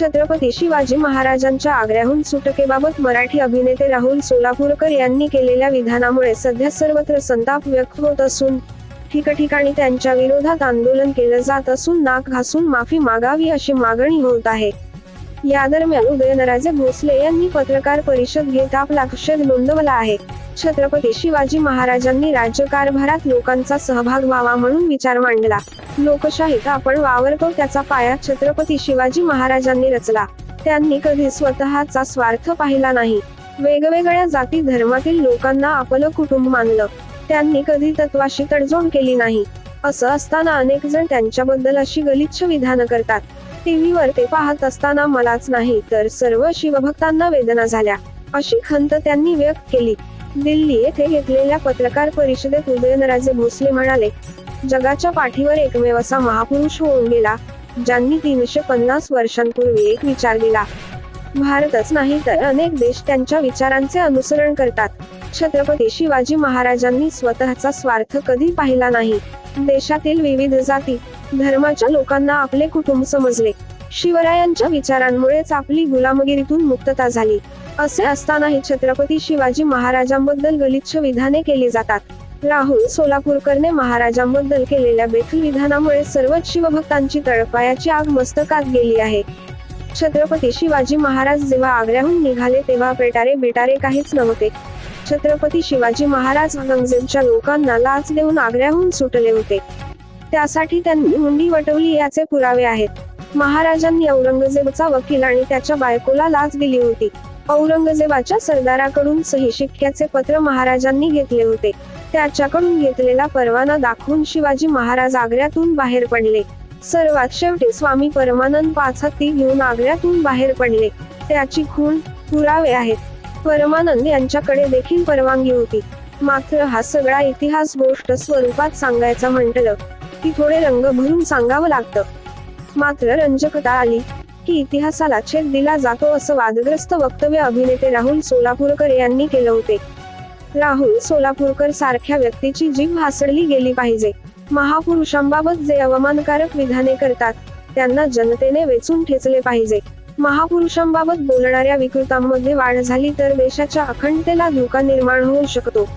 छत्रपती शिवाजी महाराजांच्या आग्र्याहून सुटकेबाबत मराठी अभिनेते राहुल सोलापूरकर यांनी केलेल्या विधानामुळे सध्या सर्वत्र संताप व्यक्त होत असून ठिकठिकाणी त्यांच्या विरोधात आंदोलन केलं जात असून नाक घासून माफी मागावी अशी मागणी होत आहे. या दरम्यान उदयनराजे भोसले यांनी पत्रकार परिषद घेत आपला आक्षेप नोंदवला आहे. छत्रपती शिवाजी महाराजांनी राज्यकारभारात लोकांचा सहभाग व्हावा म्हणून विचार मांडला. लोकशाहीत आपण वावरतो त्याचा पाया छत्रपती शिवाजी महाराजांनी रचला. त्यांनी कधी स्वतःचा स्वार्थ पाहिला नाही. वेगवेगळ्या जाती धर्मातील लोकांना आपलं कुटुंब मानलं. त्यांनी कधी तत्वाशी तडजोड केली नाही. असं असताना अनेक जण त्यांच्याबद्दल अशी गलिच्छ विधानं करतात. टीव्हीवर ते पाहत असताना मलाच नाही तर सर्व शिवभक्तांना वेदना झाल्या. अशी खंत त्यांनी व्यक्त केली. दिल्ली येथे घेतलेल्या पत्रकार परिषदेत उदयनराजे भोसले म्हणाले जगाच्या पाठीवर एकमेव असा महापुरुष होऊन गेला ज्यांनी तीनशे पन्नास वर्षांपूर्वी एक विचार दिला. भारतच नाही तर अनेक देश त्यांच्या विचारांचे अनुसरण करतात. छत्रपती शिवाजी महाराजांनी स्वतःचा स्वार्थ कधी पाहिला नाही. देशातील विविध जाती धर्माच्या लोकांना आपले कुटुंब समजले. शिवरायांच्या विचारांमुळेच आपली गुलामगिरीतून मुक्तता झाली. असे असतानाही छत्रपती शिवाजी महाराजांबद्दल गलिच्छ विधाने केली जातात. राहुल सोलापूरकरने महाराजांबद्दल केलेल्या बेथल विधानामुळे सर्वच शिवभक्तांची तळपायाची आग मस्तकात गेली आहे. छत्रपती शिवाजी महाराज जेव्हा आग्र्याहून निघाले तेव्हा पेटारे बेटारे काहीच नव्हते. छत्रपती शिवाजी महाराज औरंगजेबच्या लोकांना लाच देऊन आग्र्याहून सुटले होते. त्यासाठी त्यांनी हुंडी वटवली याचे पुरावे आहेत. महाराजांनी औरंगजेबचा वकील आणि त्याच्या बायकोला लाच दिली होती. औरंगजेबाच्या सरदाराकडून सही शिक्क्याचे पत्र महाराजांनी घेतले होते. त्याच्याकडून घेतलेला परवाना दाखवून शिवाजी महाराज आग्र्यातून बाहेर पडले. सर्वात शेवटी स्वामी परमानंद पाच हत्ती घेऊन आग्र्यातून बाहेर पडले. त्याची खूण पुरावे आहेत. परमानंद यांच्याकडे देखील परवानगी होती. मात्र हा सगळा इतिहास गोष्ट स्वरूपात सांगायचा म्हटलं की थोडे रंग भरून सांगावं लागतं. मात्र रंजकता आली की इतिहासाला छेद दिला जातो असं वादग्रस्त वक्तव्य अभिनेते राहुल सोलापूरकर यांनी केलं होते. राहुल सोलापूरकर सारख्या व्यक्तीची जीभ हासडली गेली पाहिजे. महापुरुषांबाबत जे अवमानकारक विधाने करतात त्यांना जनतेने वेचून ठेचले पाहिजे. महापुरुषांबाबत बोलणाऱ्या विकृतांमध्ये वाढ झाली तर देशाच्या अखंडतेला धोका निर्माण होऊ शकतो.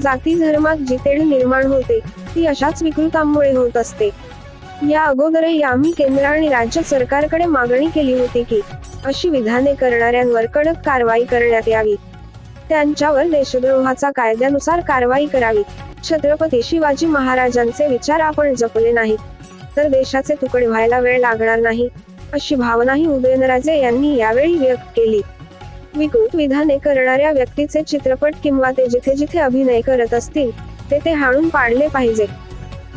जाती धर्मात जितेड निर्माण होते ती अशाच विकृतांमुळे होत असते. या अगोदरही आम्ही केंद्र आणि राज्य सरकारकडे मागणी केली होती की अशी विधाने करणाऱ्यांवर कडक कारवाई करण्यात यावी. त्यांच्यावर देशद्रोहाचा कायद्यानुसार कारवाई करावी. छत्रपती शिवाजी महाराजांचे विचार आपण जपले नाहीत. तर देशाचे तुकडे व्हायला वेळ लागणार नाही अशी भावनाही उदयनराजे यांनी यावेळी व्यक्त केली. विकृत विधाने करणाऱ्या व्यक्तीचे चित्रपट किंवा ते जिथे जिथे अभिनय करत असतील ते ते हाणून पाडले पाहिजे.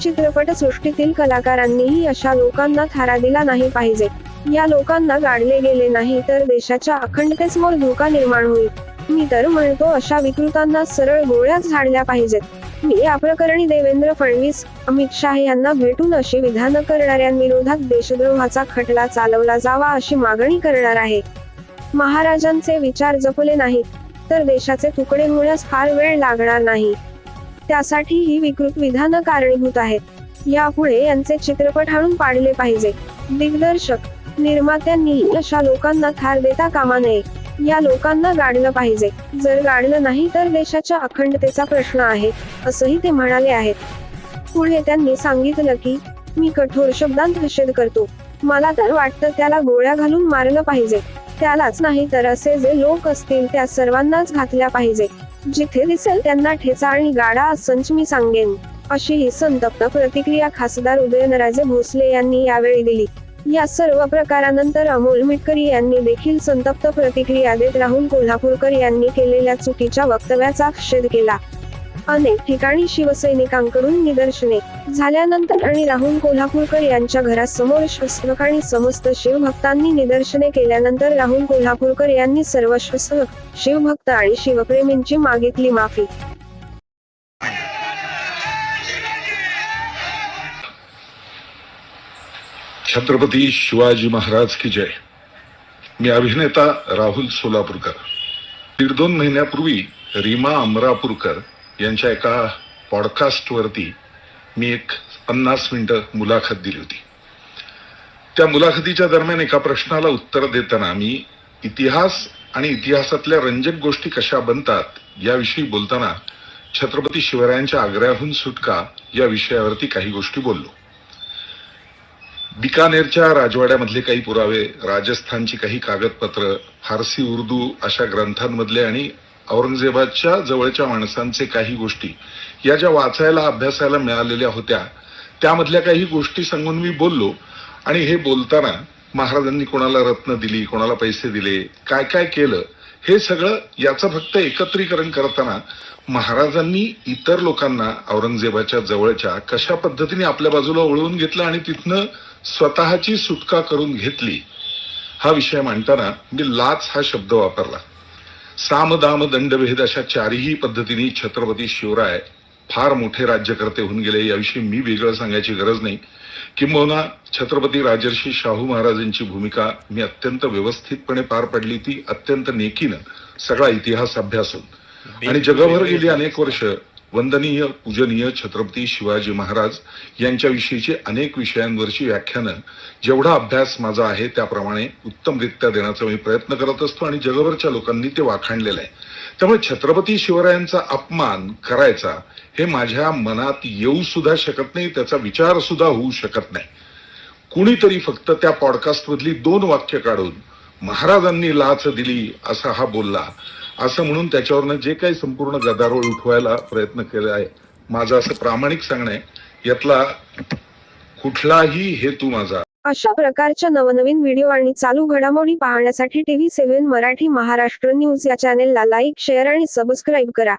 चित्रपट सृष्टीतील कलाकारांनीही अशा लोकांना थारा दिला नाही पाहिजे. या लोकांना गाडले गेले नाही तर देशाच्या अखंडतेसमोर धोका निर्माण होईल. मी तर म्हणतो अशा विकृतांना सरळ गोळ्याच झाडल्या पाहिजेत. मी या प्रकरणी देवेंद्र फडणवीस अमित शाह यांना भेटून अशी विधानं करणाऱ्यांविरोधात देशद्रोहाचा खटला चालवला जावा अशी मागणी करणार आहे. महाराजांचे विचार जपले नाहीत तर देशाचे तुकडे होण्यास फार वेळ लागणार नाही. त्यासाठी ही विकृत विधानं कारणीभूत आहेत. यापुढे यांचे चित्रपट हाणून पाडले पाहिजे. दिग्दर्शक निर्मात्यांनी अशा लोकांना थार देता कामा नये. या लोकांना गाडलं पाहिजे. जर गाडलं नाही तर देशाच्या अखंडतेचा प्रश्न आहे असंही ते म्हणाले आहेत. पुढे त्यांनी सांगितलं की मी कठोर शब्दांत निषेध करतो. मला तर वाटतं त्याला गोळ्या घालून मारलं पाहिजे. त्यालाच नाही तर असे जे लोक असतील त्या सर्वांनाच घातल्या पाहिजे. जिथे दिसेल त्यांना ठेचा आणि गाडा संच मी सांगेन. अशी ही संतप्त प्रतिक्रिया खासदार उदयनराजे भोसले यांनी यावेळी दिली. या सर्व प्रकारानंतर अमोल मिटकरी यांनी देखील संतप्त प्रतिक्रिया देत राहुल कोल्हापूरकर यांनी केलेल्या चुकीच्या वक्तव्याचा निषेध केला. अनेक ठिकाणी शिवसैनिकांकडून निदर्शने झाल्यानंतर आणि राहुल कोल्हापूरकर यांच्या घरासमोर शस्त्रक आणि समस्त शिवभक्तांनी निदर्शने केल्यानंतर राहुल कोल्हापूरकर यांनी सर्व शस्त्रक शिवभक्त आणि शिवप्रेमींची मागितली माफी. छत्रपती शिवाजी महाराज की जय. मी अभिनेता राहुल सोलापूरकर. दीड दोन महिन्यापूर्वी रीमा अमरापूरकर यांच्या एका पॉडकास्टवरती मी एक पन्नास मिनटं मुलाखत दिली होती. त्या मुलाखतीच्या दरम्यान एका प्रश्नाला उत्तर देताना मी इतिहास आणि इतिहासातल्या रंजक गोष्टी कशा बनतात याविषयी बोलताना छत्रपती शिवरायांच्या आग्र्याहून सुटका या विषयावरती काही गोष्टी बोललो. बिकानेरच्या राजवाड्यामधले काही पुरावे राजस्थानची काही कागदपत्र फारसी उर्दू अशा ग्रंथांमधले आणि औरंगजेबाच्या जवळच्या माणसांचे काही गोष्टी या ज्या वाचायला अभ्यासायला मिळालेल्या होत्या त्यामधल्या काही गोष्टी सांगून मी बोललो. आणि हे बोलताना महाराजांनी कोणाला रत्न दिली कोणाला पैसे दिले काय काय केलं हे सगळं याचं फक्त एकत्रीकरण करताना महाराजांनी इतर लोकांना औरंगजेबाच्या जवळच्या कशा पद्धतीने आपल्या बाजूला वळवून घेतलं आणि तिथनं स्वतःची सुटका करून घेतली हा विषय मांडताना मी लाच हा शब्द वापरला. साम दाम दंडभेद अशा चारही पद्धतीने छत्रपती शिवराय फार मोठे राज्यकर्ते होऊन गेले. याविषयी मी वेगळं सांगायची गरज नाही. किंबहुना छत्रपती राजर्षी शाहू महाराजांची भूमिका मी अत्यंत व्यवस्थितपणे पार पडली. ती अत्यंत नेकीनं सगळा इतिहास अभ्यासून. आणि जगभर गेली अनेक वर्ष वंदनीय पूजनीय छत्रपती शिवाजी महाराज यांच्याविषयीची अनेक विषयांवरची व्याख्यानं जेवढा अभ्यास माझा आहे त्याप्रमाणे उत्तमरित्या देण्याचा मी प्रयत्न करत असतो आणि जगभरच्या लोकांनी ते वाखाणलेलं आहे. त्यामुळे छत्रपती शिवरायांचा अपमान करायचा हे माझ्या मनात येऊ सुद्धा शकत नाही त्याचा विचार सुद्धा होऊ शकत नाही. कुणीतरी फक्त त्या पॉडकास्ट मधली दोन वाक्य काढून महाराजांनी लाच दिली असा हा बोलला असं म्हणून त्याच्यावरनं जे काही संपूर्ण गदारोळ उठवायला प्रयत्न केला आहे. माझं असं प्रामाणिक सांगणं आहे यातला कुठलाही हेतू माझा. अशा प्रकारच्या नवनवीन व्हिडिओ आणि चालू घडामोडी पाहण्यासाठी TV seven Marathi Maharashtra news या चॅनेलला लाईक शेअर आणि सबस्क्राईब करा.